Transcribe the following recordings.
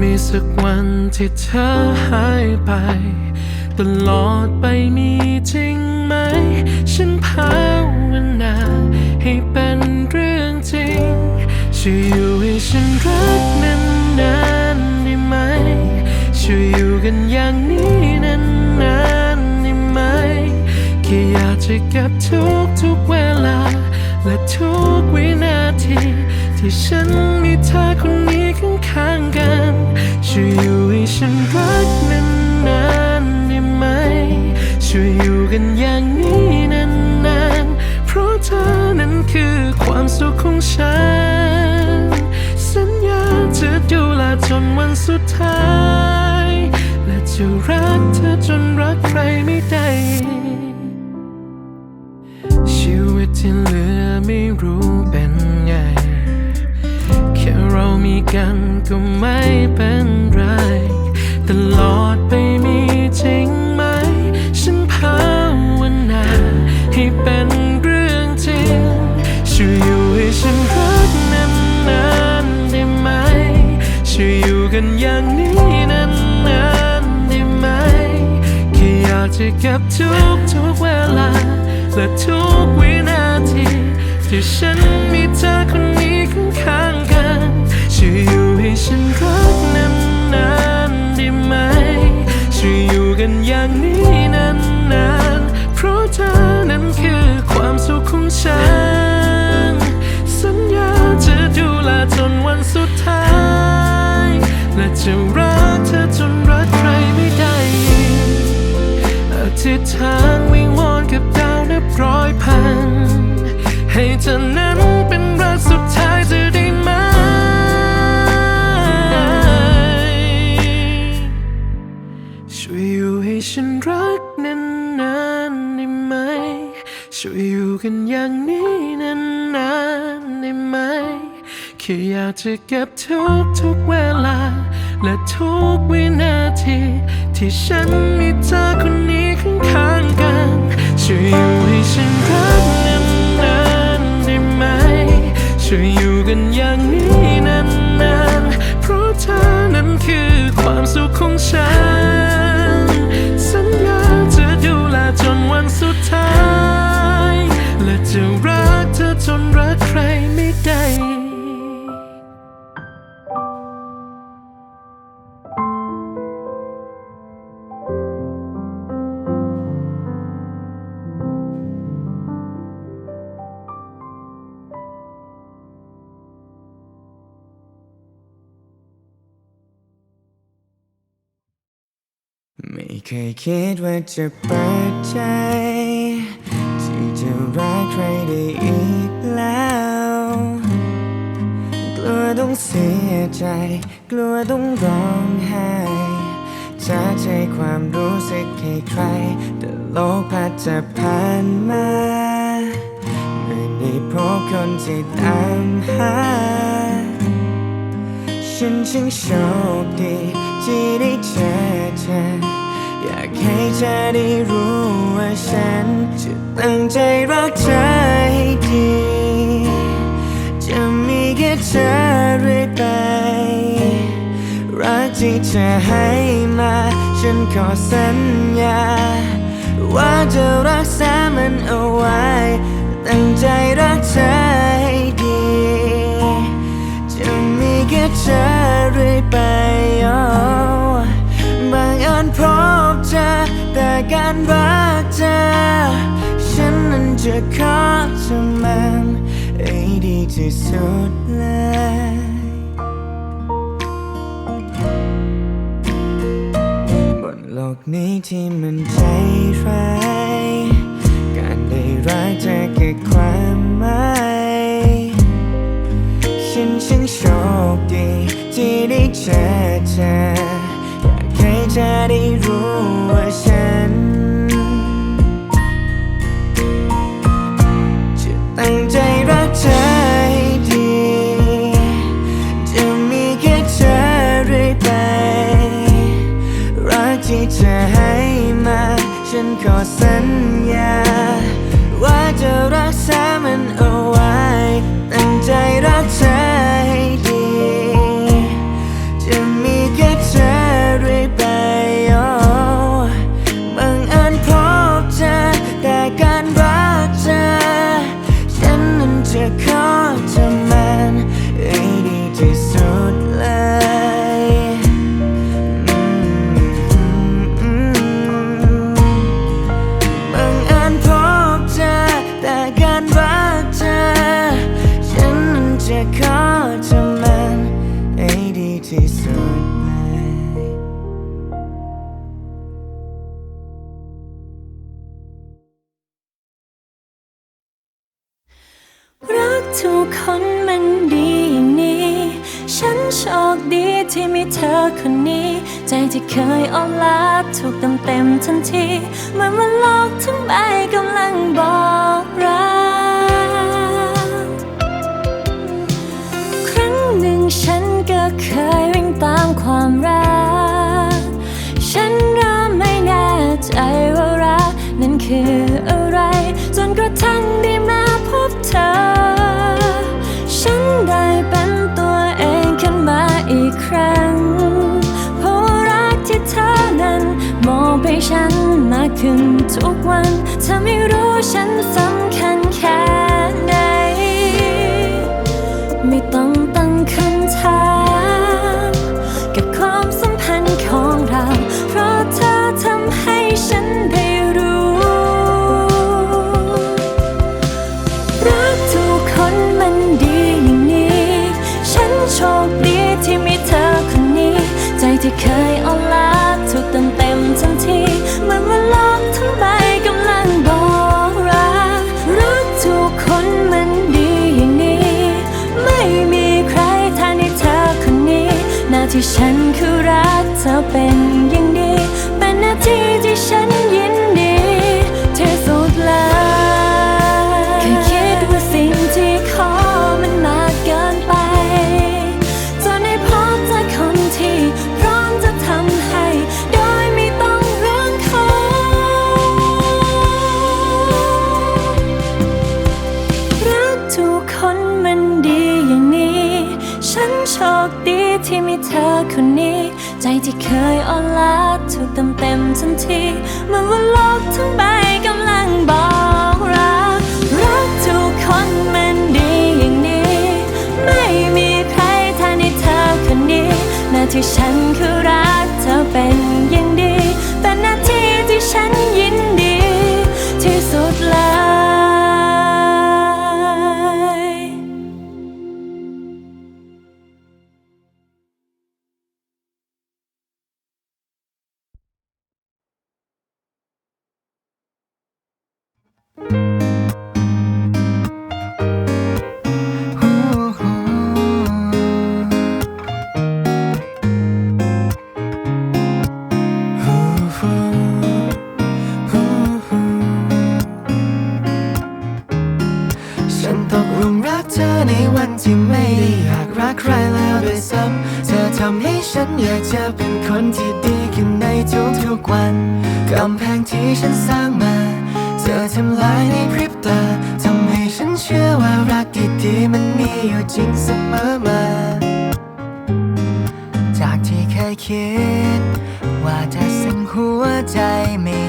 มีสักวันที่เธอหายไป ตลอดไปมีจริงไหม ฉันภาวนาให้เป็นเรื่องจริงช่วยอยู่ให้ฉันรักนานๆได้ไหมช่วยอยู่กันอย่างนี้นานๆได้ไหมแค่อยากจะเก็บทุกทุกๆเวลา และทุกวินาที ที่ฉันมีเธอคน ช่วยอยู่ให้ฉันรักนานๆได้ไหม ช่วยอยู่กันอย่างนี้นานๆ เพราะเธอนั้นคือความสุขของฉัน สัญญาจะดูแลจนวันสุดท้าย และจะรักเธอจนรักใครไม่ได้ มีกันก็ไม่เป็นไร ตลอดไปมีจริงไหม ฉันภาวนาให้เป็นเรื่องจริงช่วยอยู่ให้ฉันรักนานๆได้ไหมช่วยอยู่กันอย่างนี้นานๆได้ไหมแค่อยากจะเก็บทุกทุกๆเวลาและทุกวินาทีที่ฉันมีเธอคน และจะรักเธอจนรักใครไม่ได้อีกอธิษฐานวิงวอนกับดาวนับร้อยพัน ให้เธอนั้นเป็นรักสุดท้ายจะได้ไหม ช่วยอยู่ให้ฉันรักนานๆได้ไหม ช่วยอยู่กันอย่างนี้นานๆได้ไหมแค่อยากจะเก็บทุกทุกๆเวลา และทุกวินาที ที่ฉันมีเธอคนนี้ข้างๆกันช่วยอยู่ให้ฉันรักนานๆได้ไหมช่วยอยู่กันอย่างนี้นานๆ เพราะเธอนั้นคือความสุขของฉัน สัญญาจะดูแลจนวันสุดท้าย และจะรักเธอจนรักใครไม่ เคยคิดว่าจะเปิดใจ ที่จะรักใครได้อีกแล้ว กลัวต้องเสียใจ กลัวต้องร้องไห้จะใจความรู้สึกให้ใคร แต่โลกพัดจะผ่านมาเมื่อได้พบคนที่ตามหา ฉันช่างโชคดีที่ได้เจอเธอ อยากให้เธอได้รู้ว่าฉันจะตั้งใจรักเธอให้ดี จะมีแค่เธอเรื่อยไป รักที่เธอให้มา ฉันขอสัญญา ว่าจะรักษามันเอาไว้ ตั้งใจรักเธอให้ดี จะมีแค่เธอเรื่อยไปโการรักเธอ ฉันนั้นจะขอเธอมันให้ดีที่สุดเลยบนโลกนี้ที่มันใจร้ายการได้รักเธอเกิดความหมายฉันช่างโชคดีที่ได้เจอเธออยากให้เธอได้รู้ว่า because ใจว่ารักนั้นคืออะไร จนกระทั่งได้มาพบเธอ ฉันได้เป็นตัวเองขึ้นมาอีกครั้ง เพราะรักที่เธอนั้น มองไปฉันมากขึ้นทุกวันเธอไม่รู้ฉันสำคัญ ที่ฉันคือรักเธอเป็นยังดี เป็นนาทีที่ฉัน ที่ฉันคือรักเธอเป็น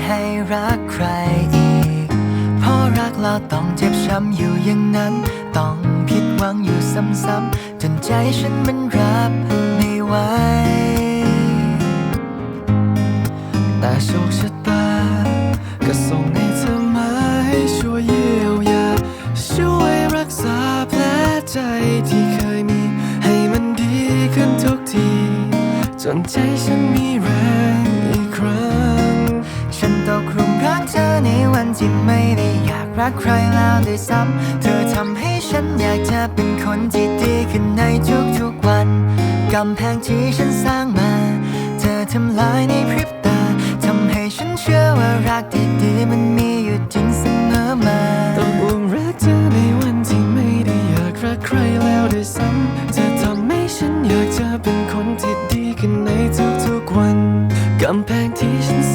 ให้รักใครอีก เพราะรักเราต้องเจ็บช้ำอยู่อย่างนั้น ต้องผิดหวังอยู่ซ้ำๆจนใจฉันมันรับไม่ไหว แต่โชคชะตา ก็ส่งให้เธอมาให้ช่วยเยียวยา ช่วยรักษาแผลใจที่เคยมี ให้มันดีขึ้นทุกที จนใจฉันมีแรง วันที่ไม่ได้อยากรักใครแล้วด้วยซ้ำเธอทำให้ฉันอยากจะเป็นคนที่ดีขึ้นในทุกๆวัน กำแพงที่ฉันสร้างมา เธอทำลายในพริบตาทำให้ฉันเชื่อว่ารักที่ดีมันมีอยู่จริงเสมอมาต้องห่วงรักเธอในวันที่ไม่ได้อยากรักใครแล้วด้วยซ้ำเธอทำให้ฉันอยากจะเป็นคนที่ดีขึ้นในทุกๆวัน กำแพงที่ฉัน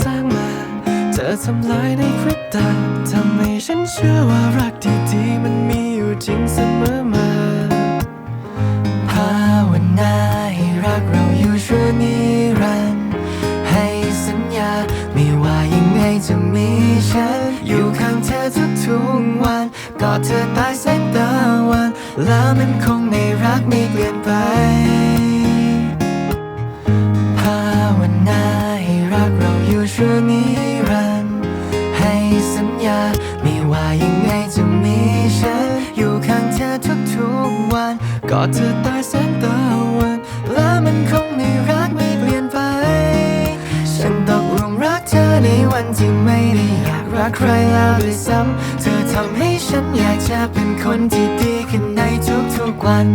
อทำลายในพริบตาทำให้ฉันเชื่อว่ารักดีๆมันมีอยู่จริงเสมอมา ภาวนาให้รักเราอยู่ชั่วนิรันดร์ให้สัญญา ไม่ว่ายังไงจะมีฉัน อยู่ข้างเธอทุกๆวันกอดเธอใต้แสงตะวัน แล้วมันคงในรักไม่เปลี่ยนไป อดเธอใต้แสงตะวัน และมันคงในรักไม่เปลี่ยนไป ฉันตกหลุมรักเธอในวันที่ไม่ได้อยากรักใครแล้วด้วยซ้ำ เธอทำให้ฉันอยากจะเป็นคนที่ดีขึ้นในทุกๆวัน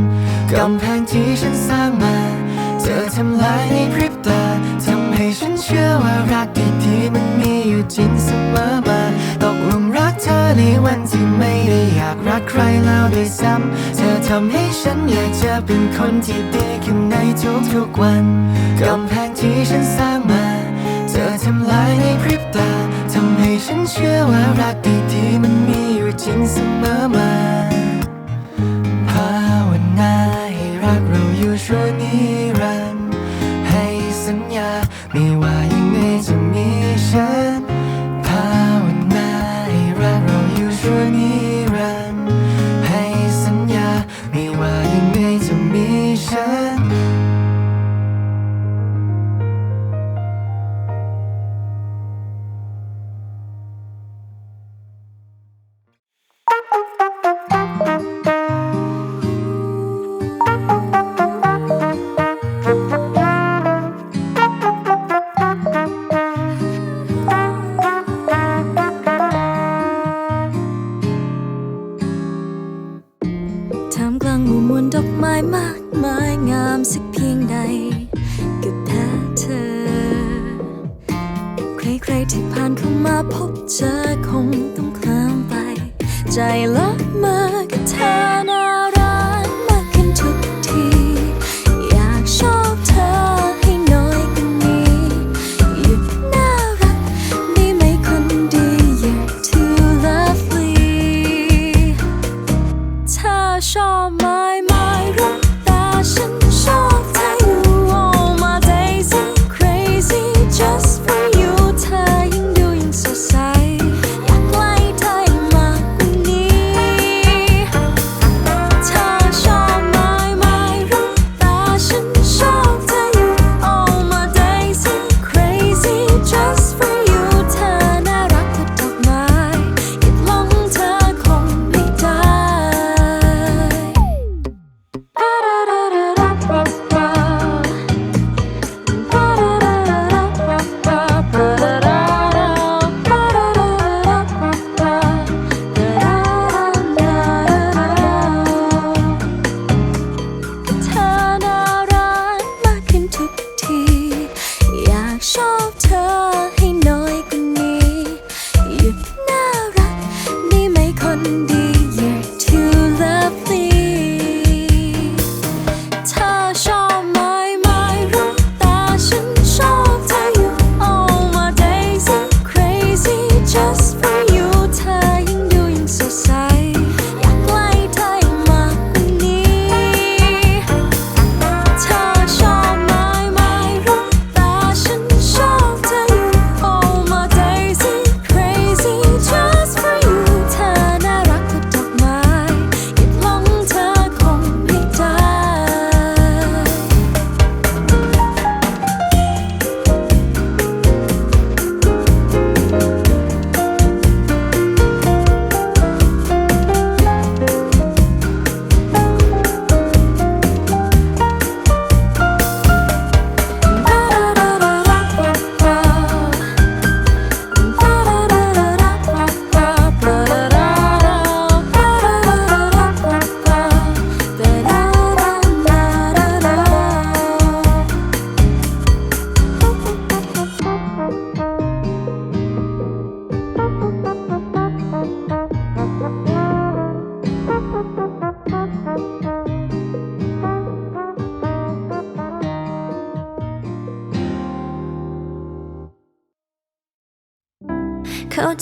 กำแพงที่ฉันสร้างมา เธอทำลายในพริบตา ทำให้ฉันเชื่อว่ารักดีๆมันมีอยู่จริงเสมอมา ในวันที่ไม่ได้อยากรักใครแล้วด้วยซ้ำ เธอทำให้ฉันอยากจะเป็นคนที่ดีขึ้นในทุกๆวัน กำแพงที่ฉันสร้างมา เธอทำลายในพริบตา ทำให้ฉันเชื่อว่ารักดีๆมันมีอยู่จริงเสมอมา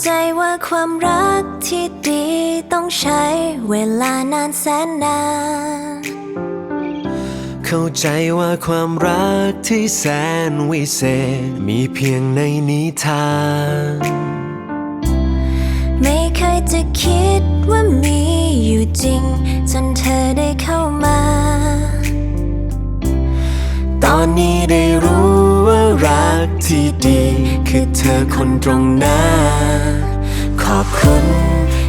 ใจว่าความรักที่ดีต้องใช้เวลานานแสนนาน เข้าใจว่าความรักที่แสนวิเศษ มีเพียงในนิทานไม่เคยจะคิดว่ามีอยู่จริง จนเธอได้เข้ามา ตอนนี้ได้รู้ ว่ารักที่ดี คือเธอคนตรงหน้า ขอบคุณ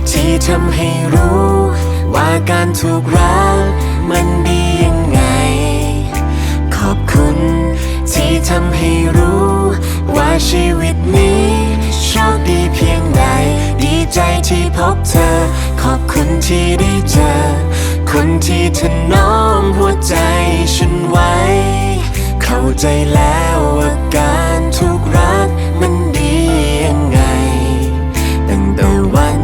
ที่ทำให้รู้ ว่าการถูกรักมันดียังไง ขอบคุณที่ทำให้รู้ ว่าชีวิตนี้โชคดีเพียงใด ดีใจที่พบเธอ ขอบคุณที่ได้เจอ คนที่เธอน้อมหัวใจฉันไว้ เข้าใจแล้วว่าการถูกรักมันดียังไง ตั้งแต่วัน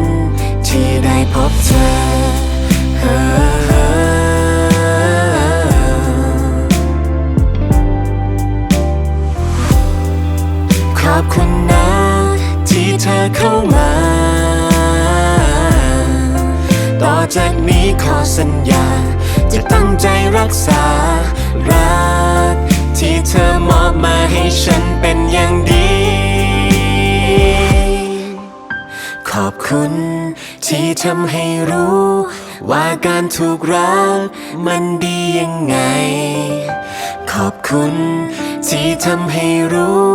ที่ได้พบเธอขอบคุณนะที่เธอเข้ามา ต่อจากนี้ขอสัญญา จะตั้งใจรักษารัก ที่เธอมอบมาให้ฉันเป็นอย่างดี ขอบคุณ ที่ทำให้รู้ ว่าการถูกรักมันดียังไง ขอบคุณ ที่ทำให้รู้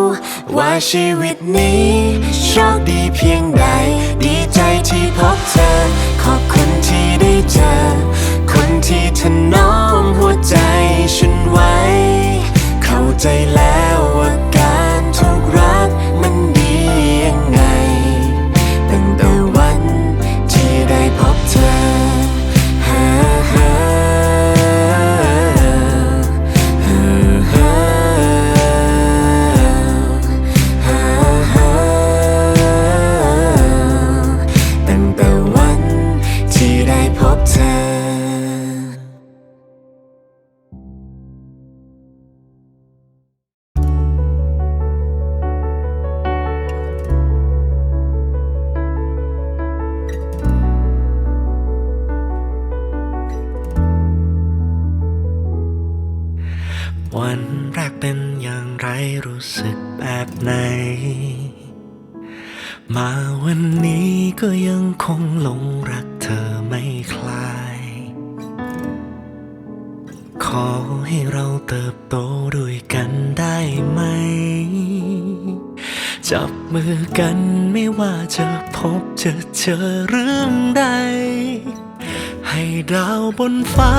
ว่าชีวิตนี้โชคดีเพียงใด ดีใจที่พบเธอ ขอบคุณที่ได้เจอ คนที่เธอน้อมหัวใจฉันไว้ ใจแล้วว่า ก็ยังคงหลงรักเธอไม่คลาย ขอให้เราเติบโตด้วยกันได้ไหม จับมือกันไม่ว่าจะพบจะเจอเรื่องใด ให้ดาวบนฟ้า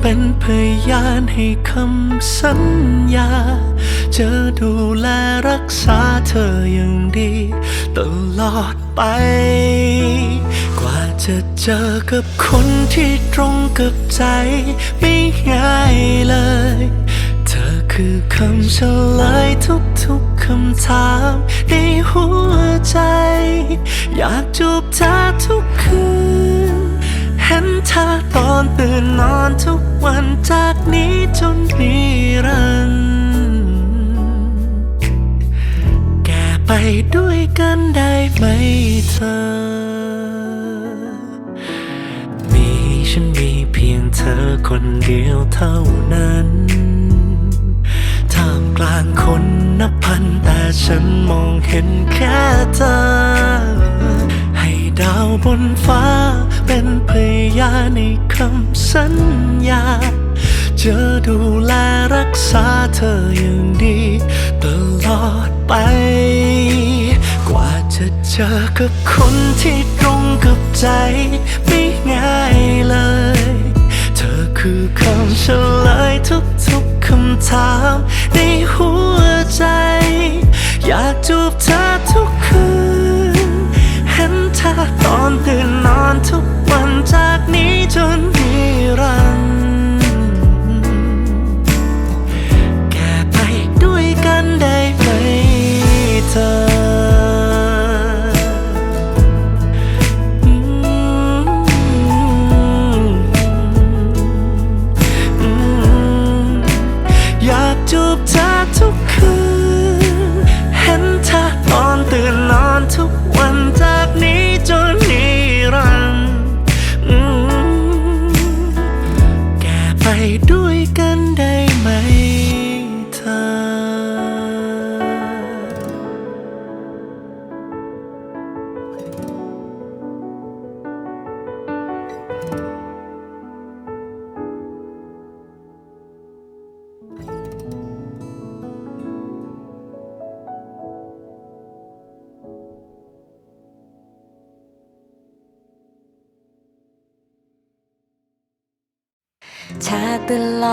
เป็นพยานให้คำสัญญา จะดูแลรักษาเธออย่างดี ตลอด ไป กว่าจะเจอกับคนที่ตรงกับใจ ไม่ง่ายเลย เธอคือคำเฉลยทุกๆคำถามในหัวใจ อยากจูบเธอทุกคืน เห็นเธอตอนตื่นนอนทุกวันจากนี้จนนิรันดร์ ไปด้วยกันได้ไหมเธอ มีฉันมีเพียงเธอคนเดียวเท่านั้นท่ามกลางคนนับพันแต่ฉันมองเห็นแค่เธอ ให้ดาวบนฟ้าเป็นพยานในคำสัญญาจะดูแลรักษาเธออย่างดีตลอด ไป กว่าจะเจอกับคนที่ตรงกับใจ ไม่ง่ายเลย เธอคือคำเฉลยทุกๆคำถามในหัว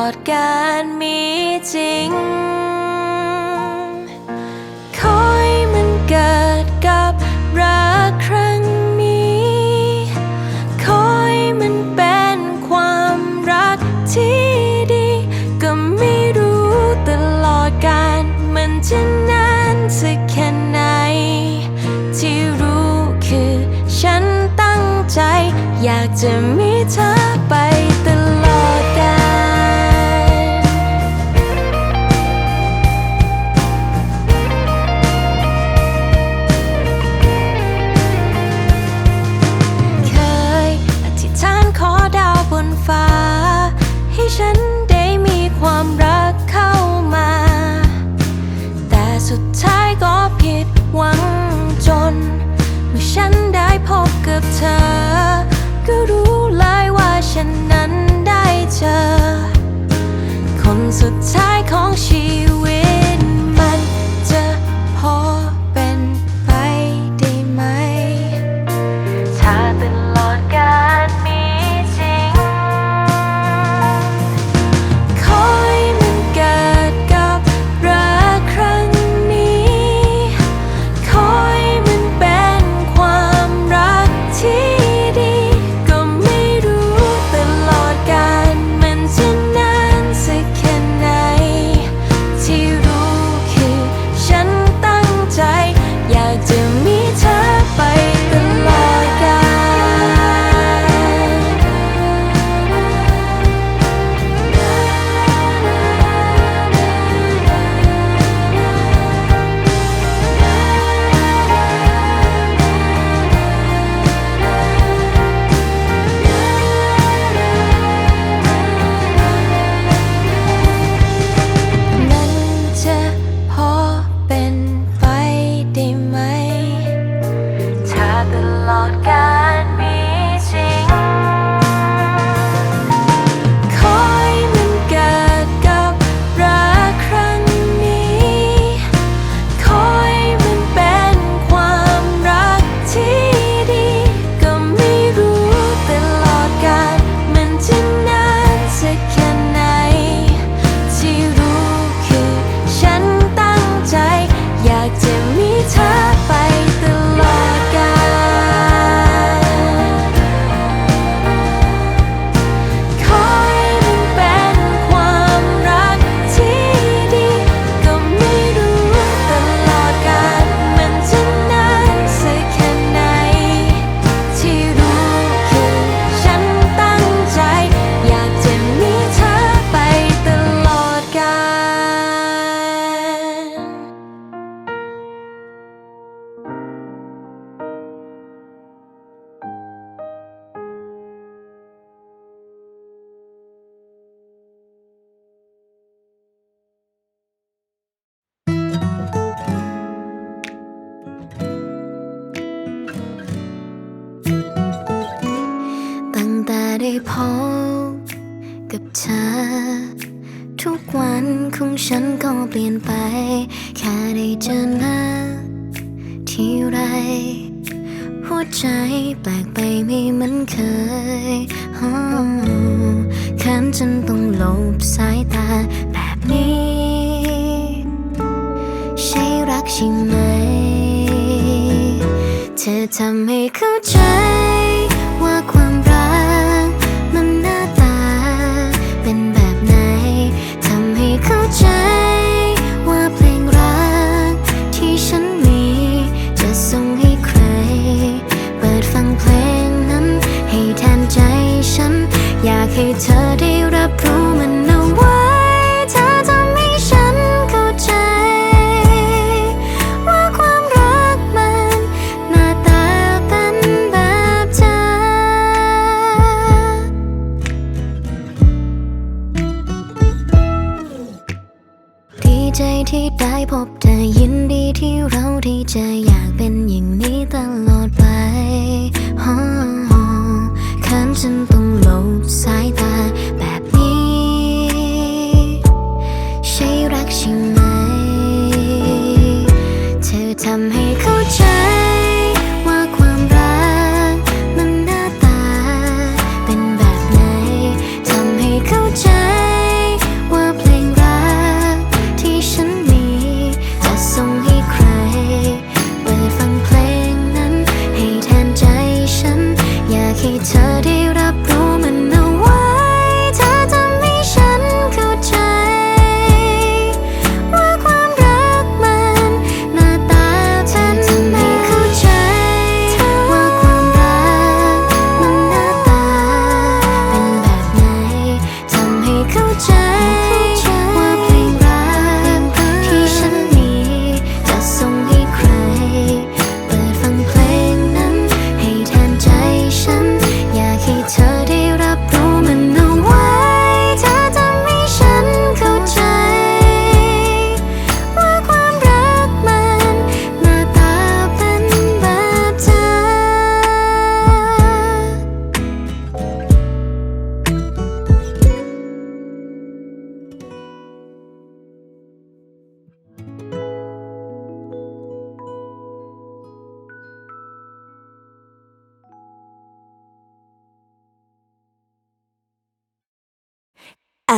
อดการมีจริง คอยมันเกิดกับรักครั้งนี้ คอยมันเป็นความรักที่ดี ก็ไม่รู้ตลอดการมันจะนานสักแค่ไหน ที่รู้คือฉันตั้งใจ อยากจะมีเธอ time พบกับเธอ ทุกวันของฉันก็เปลี่ยนไป แค่ได้เจอหน้าที่ไร หัวใจแปลกไปไม่เหมือนเคยคันจนต้องหลบสายตาแบบนี้ ใช่รักใช่ไหม เธอทำให้เข้าใจ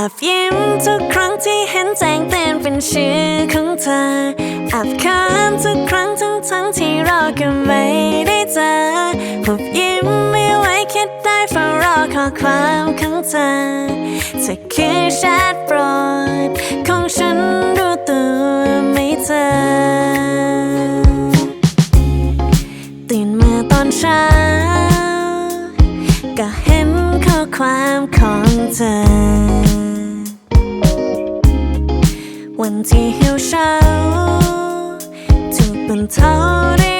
อบยิ้มทุกครั้งที่เห็นแจ้งเตือนเป็นชื่อของเธออับค้านทุกครั้งทั้งทั้งที่เราก็ไม่ได้เจอหอบยิ้มไม่ไหวคิดได้เฝ้ารอข้อความของเธอเธอคือแชทโปรดของฉันรู้ตัวไม่เจอตื่นมาตอนเช้าก็เห็นข้อความของเธอ วันที่หิวเช้าถูกบรนเทาได้